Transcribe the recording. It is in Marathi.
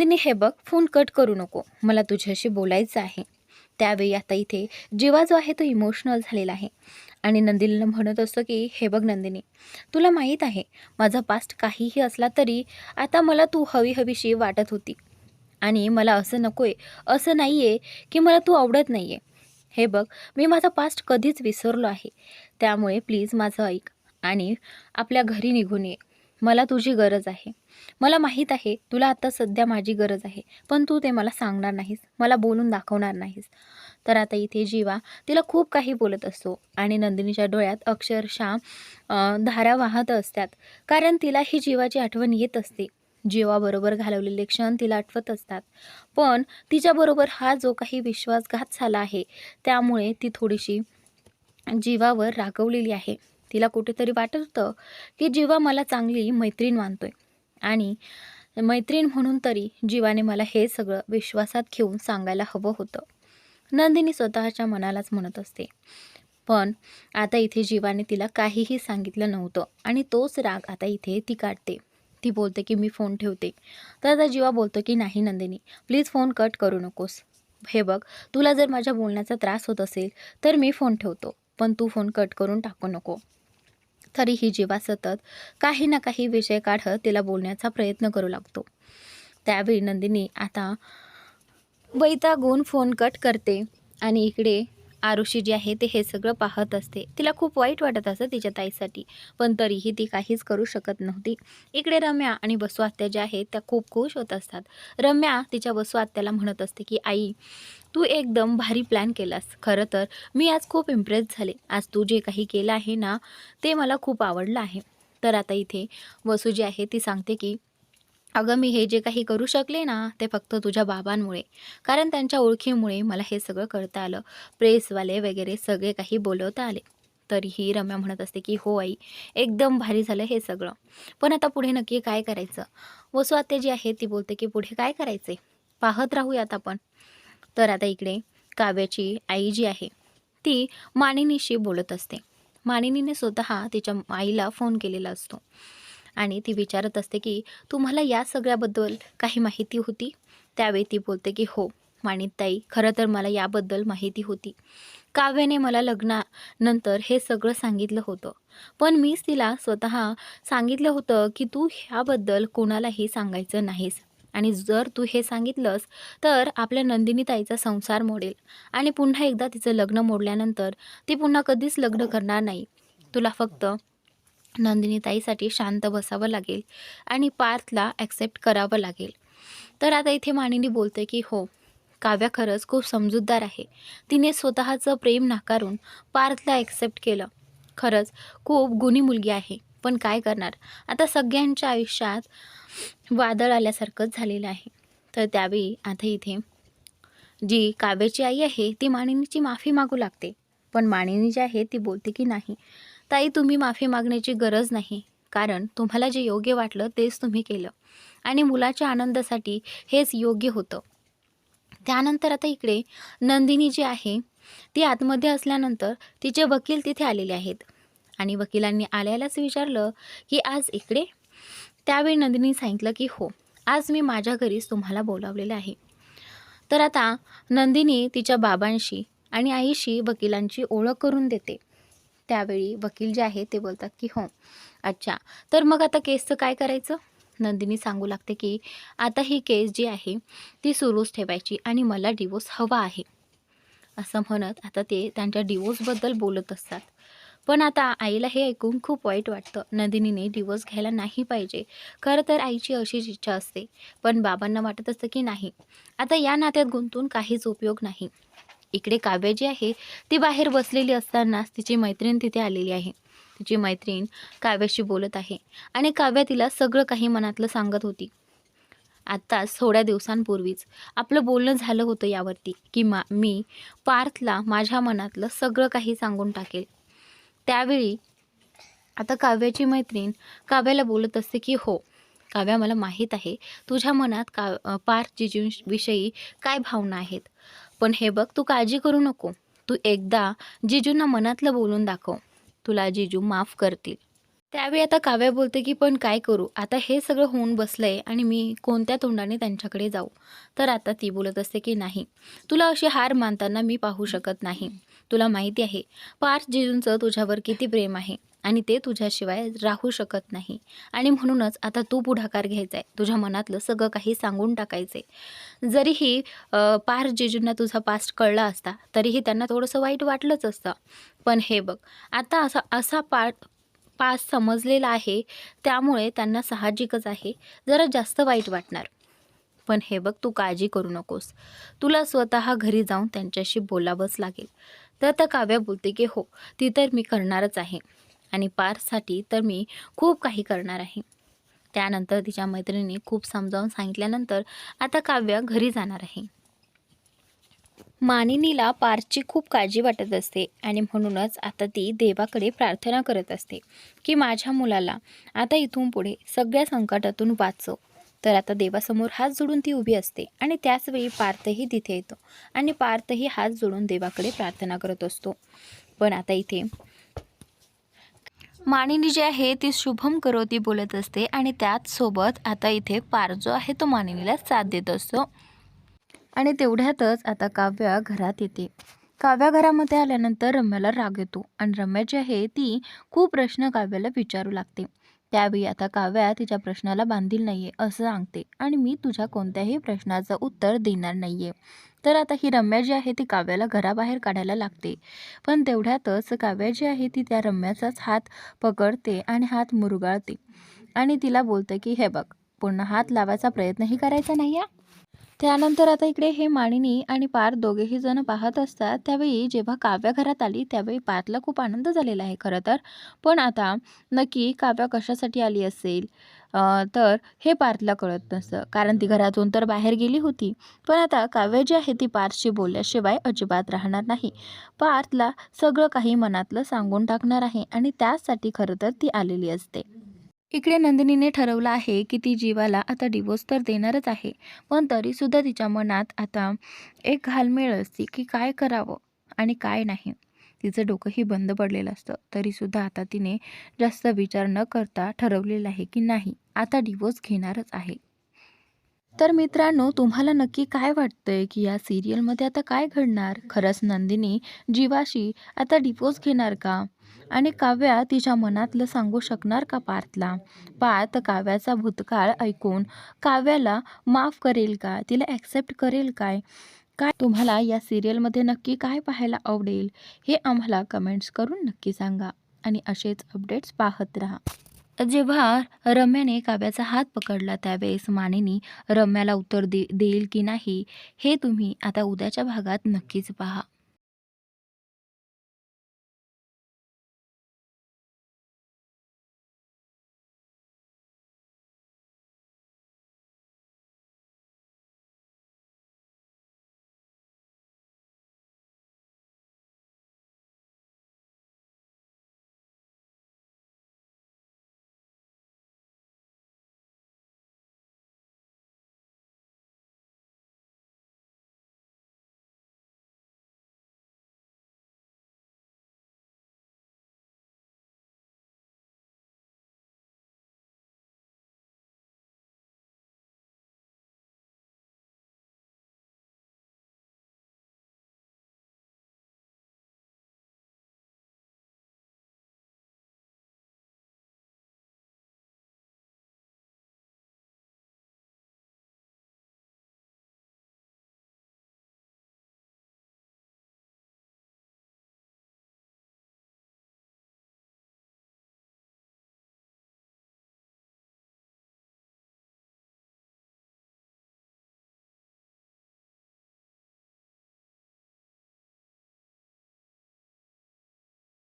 तिने हे बघ फोन कट करू नको. मला तुझ्याशी बोलायचं आहे. त्यावेळी आता इथे जीवा जो आहे तो इमोशनल झालेला आहे. आणि नंदिनीला म्हणत असतो की हे बघ नंदिनी तुला माहीत आहे माझा पास्ट काहीही असला तरी आता मला तू हवी हवीशी वाटत होती. आणि मला असं नको आहे असं नाही आहे की मला तू आवडत नाही आहे हे बघ मी माझा पास्ट कधीच विसरलो आहे. त्यामुळे प्लीज माझं ऐक आणि आपल्या घरी निघून ये. मला तुझी गरज आहे. मला माहीत आहे तुला आत्ता सध्या माझी गरज आहे पण तू ते मला सांगणार नाहीस मला बोलून दाखवणार नाहीस. तर आता इथे जीवा तिला खूप काही बोलत असतो आणि नंदिनीच्या डोळ्यात अक्षरशः धारा वाहत असतात. कारण तिला ही जीवाची आठवण येत असते. जीवाबरोबर घालवलेले क्षण तिला आठवत असतात. पण तिच्याबरोबर हा जो काही विश्वासघात झाला आहे त्यामुळे ती थोडीशी जीवावर रागवलेली आहे. तिला कुठेतरी वाटत होतं की जीवा मला चांगली मैत्रीण मानतोय. आणि मैत्रीण म्हणून तरी जीवाने मला हे सगळं विश्वासात घेऊन सांगायला हवं होतं. नंदिनी स्वतःच्या मनालाच म्हणत असते. पण आता इथे जीवाने तिला काहीही सांगितलं नव्हतं आणि तोच राग आता इथे ती काढते ती बोलते की मी फोन ठेवते. तर आता जीवा बोलतो की नाही नंदिनी प्लीज फोन कट करू नकोस. हे बघ तुला जर माझ्या बोलण्याचा त्रास होत असेल तर मी फोन ठेवतो पण तू फोन कट करून टाकू नको. तरीही जीवा सतत काही ना काही विषय काढत तिला बोलण्याचा प्रयत्न करू लागतो. त्यावेळी नंदिनी आता वैतागून फोन कट करते आणि इकडे आरुषी जी आहे ते हे सगळं पाहत असते. तिला खूप वाईट वाटत असतं तिच्या ताईसाठी. पण तरीही ती काहीच करू शकत नव्हती. इकडे रम्या आणि बसू आत्या ज्या आहेत त्या खूप खुश होत असतात. रम्या तिच्या बसू आत्याला म्हणत असते की आई तू एकदम भारी प्लॅन केलास. खरं तर मी आज खूप इम्प्रेस झाले. आज तू जे काही केलं आहे ना ते मला खूप आवडलं आहे. तर आता इथे वसू जी आहे ती सांगते की अगं मी हे जे काही करू शकले ना ते फक्त तुझ्या बाबांमुळे. कारण त्यांच्या ओळखीमुळे मला हे सगळं करता आलं. प्रेसवाले वगैरे सगळे काही बोलवता आले. तरीही रम्या म्हणत असते की हो आई एकदम भारी झालं हे सगळं. पण आता पुढे नक्की काय करायचं? वसू आत्या जी आहे ती बोलते की पुढे काय करायचे पाहत राहूयात आपण. तर आता इकडे काव्याची आई जी आहे ती मानिनीशी बोलत असते. मानिनीने स्वतः तिच्या आईला फोन केलेला असतो. आणि ती विचारत असते की तुम्हाला या सगळ्याबद्दल काही माहिती होती? त्यावेळी ती बोलते की हो माणिकताई खरं तर मला याबद्दल माहिती होती. काव्याने मला लग्नानंतर हे सगळं सांगितलं होतं. पण मीच तिला स्वतः सांगितलं होतं की तू ह्याबद्दल कोणालाही सांगायचं नाहीस. आणि जर तू हे सांगितलंस तर आपल्या नंदिनीताईचा संसार मोडेल. आणि पुन्हा एकदा तिचं लग्न मोडल्यानंतर ती पुन्हा कधीच लग्न करणार नाही. तुला फक्त नंदिनीताईसाठी शांत बसावं लागेल आणि पार्थला ॲक्सेप्ट करावं लागेल. तर आता इथे मानिनी बोलते की हो काव्या खरंच खूप समजूतदार आहे. तिने स्वतःचं प्रेम नाकारून पार्थला ॲक्सेप्ट केलं. खरंच खूप गुणी मुलगी आहे. पण काय करणार? आता सगळ्यांच्या आयुष्यात वादळ आल्यासारखंच झालेलं आहे. तर त्यावेळी आता इथे जी काव्याची आई आहे ती मानिनीची माफी मागू लागते. पण मानिनी जी आहे ती बोलते की नाही ताई तुम्ही माफी मागण्याची गरज नाही. कारण तुम्हाला जे योग्य वाटलं तेच तुम्ही केलं. आणि मुलाच्या आनंदासाठी हेच योग्य होतं. त्यानंतर आता इकडे नंदिनी जी आहे ती आतमध्ये असल्यानंतर तिचे वकील तिथे आलेले आहेत. आणि वकिलांनी आल्यालाच विचारलं की आज इकडे? त्यावेळी नंदिनी सांगितलं की हो आज मी माझ्या घरीच तुम्हाला बोलावलेलं आहे. तर आता नंदिनी तिच्या बाबांशी आणि आईशी वकिलांची ओळख करून देते. त्यावेळी वकील जे आहे ते बोलतात की हो अच्छा. तर मग आता केसचं काय करायचं? नंदिनी सांगू लागते की आता ही केस जी आहे ती सुरूच ठेवायची आणि मला डिवोर्स हवा आहे. असं म्हणत आता ते त्यांच्या डिवोर्सबद्दल बोलत असतात. पण आता आईला हे ऐकून खूप वाईट वाटतं. नंदिनीने डिवोर्स घ्यायला नाही पाहिजे. खरं तर आईची अशीच इच्छा असते. पण बाबांना वाटत असतं की नाही. आता या नात्यात गुंतून काहीच उपयोग नाही. इकडे काव्य जी आहे ती बाहेर बसलेली असतानाच तिची मैत्रीण तिथे आलेली आहे. तिची मैत्रीण काव्याशी बोलत आहे आणि काव्य तिला सगळं काही मनातलं सांगत होती. आत्ताच थोड्या दिवसांपूर्वीच आपलं बोलणं झालं होतं यावरती की मा मी पार्थला माझ्या मनातलं सगळं काही सांगून टाकेल. त्यावेळी आता काव्याची मैत्रीण काव्याला बोलत असते की हो काव्या मला माहीत आहे तुझ्या मनात का पार्थ जिजूंविषयी काय भावना आहेत? पण हे बघ तू काळजी करू नको. तू एकदा जिजूंना मनातलं बोलून दाखव. तुला जिजू माफ करतील. त्यावेळी आता काव्या बोलते की पण काय करू? आता हे सगळं होऊन बसलंय आणि मी कोणत्या तोंडाने त्यांच्याकडे जाऊ? तर आता ती बोलत असते की नाही. तुला अशी हार मानताना मी पाहू शकत नाही. तुला माहिती आहे पार्थ जिजूंचं तुझ्यावर किती प्रेम आहे. आणि ते तुझ्याशिवाय राहू शकत नाही. आणि म्हणूनच आता तू पुढाकार घ्यायचा आहे. तुझ्या मनातलं सगळं काही सांगून टाकायचं जरीही पार जेजूंना तुझा पास्ट कळला असता तरीही त्यांना थोडंसं वाईट वाटलंच असतं. पण हे बघ आता असा असा पार्ट पास समजलेला आहे त्यामुळे त्यांना साहजिकच आहे जरा जास्त वाईट वाटणार. पण हे बघ तू काळजी करू नकोस. तुला स्वतः घरी जाऊन त्यांच्याशी बोलावंच लागेल. तर त्या काव्या बोलते की हो ती तर मी करणारच आहे. आणि पार्थसाठी तर मी खूप काही करणार आहे. त्यानंतर तिच्या मैत्रिणी खूप समजावून सांगितल्यानंतर आता काव्य घरी जाणार आहे. मानिनीला पारची खूप काळजी वाटत असते आणि म्हणूनच आता ती देवाकडे प्रार्थना करत असते की माझ्या मुलाला आता इथून पुढे सगळ्या संकटातून वाचव. तर आता देवासमोर हात जोडून ती उभी असते आणि त्याचवेळी पार्थही तिथे येतो आणि पार्थही हात जोडून देवाकडे प्रार्थना करत असतो. पण आता इथे मानिनी जी आहे ती शुभम करोती बोलत असते आणि त्याचसोबत आता इथे पार जो आहे तो मानिनीला साथ देत असतो. आणि तेवढ्यातच आता काव्या घरात येते. काव्या घरामध्ये आल्यानंतर रम्याला राग येतो आणि रम्या जी आहे ती खूप प्रश्न काव्याला विचारू लागते. त्यावेळी आता काव्या तिच्या प्रश्नाला बांधील नाही आहे असं सांगते. आणि मी तुझ्या कोणत्याही प्रश्नाचं उत्तर देणार नाही आहे तर आता ही रम्या जी आहे ती काव्याला घराबाहेर काढायला लागते. पण तेवढ्यातच काव्या जी आहे ती त्या रम्याचाच हात पकडते आणि हात मुरगाळते. आणि तिला बोलते की हे बघ पुन्हा हात लावायचा प्रयत्नही करायचा नाही आहे त्यानंतर आता इकडे हे मानिनी आणि पार दोघेही जण पाहत असतात. त्यावेळी जेव्हा काव्या घरात आली त्यावेळी पार्थला खूप आनंद झालेला आहे खरं तर. पण आता नक्की काव्या कशासाठी आली असेल? तर हे पार्थला कळत नसतं. कारण ती घरातून तर बाहेर गेली होती. पण आता काव्य जी आहे ती पार्थशी बोलल्याशिवाय अजिबात राहणार नाही. पार्थला सगळं काही मनातलं सांगून टाकणार आहे आणि त्याचसाठी खरं तर ती आलेली असते. इकडे नंदिनीने ठरवलं आहे की ती जीवाला आता डिवोर्स तर देणारच आहे पण तरीसुद्धा तिच्या मनात आता एक घालमेळ असते की काय करावं आणि काय नाही. तिचं डोकंही बंद पडलेलं असतं. तरीसुद्धा आता तिने जास्त विचार न करता ठरवलेलं आहे की नाही आता डिवोर्स घेणारच आहे. तर मित्रांनो तुम्हाला नक्की काय वाटतंय की या सिरियलमध्ये आता काय घडणार? खरंच नंदिनी जीवाशी आता डिवोर्स घेणार का? आणि काव्या तिच्या मनातलं सांगू शकणार का पार्थला? पार्थ काव्याचा भूतकाळ ऐकून काव्याला माफ करेल का? तिला ॲक्सेप्ट करेल काय? काय तुम्हाला या सिरियलमध्ये नक्की काय पाहायला आवडेल? हे आम्हाला कमेंट्स करून नक्की सांगा. आणि असेच अपडेट्स पाहत राहा. जेव्हा रम्याने काव्याचा हात पकडला त्यावेळेस मानेनी रम्याला उत्तर दे देईल की नाही हे तुम्ही आता उद्याच्या भागात नक्कीच पहा.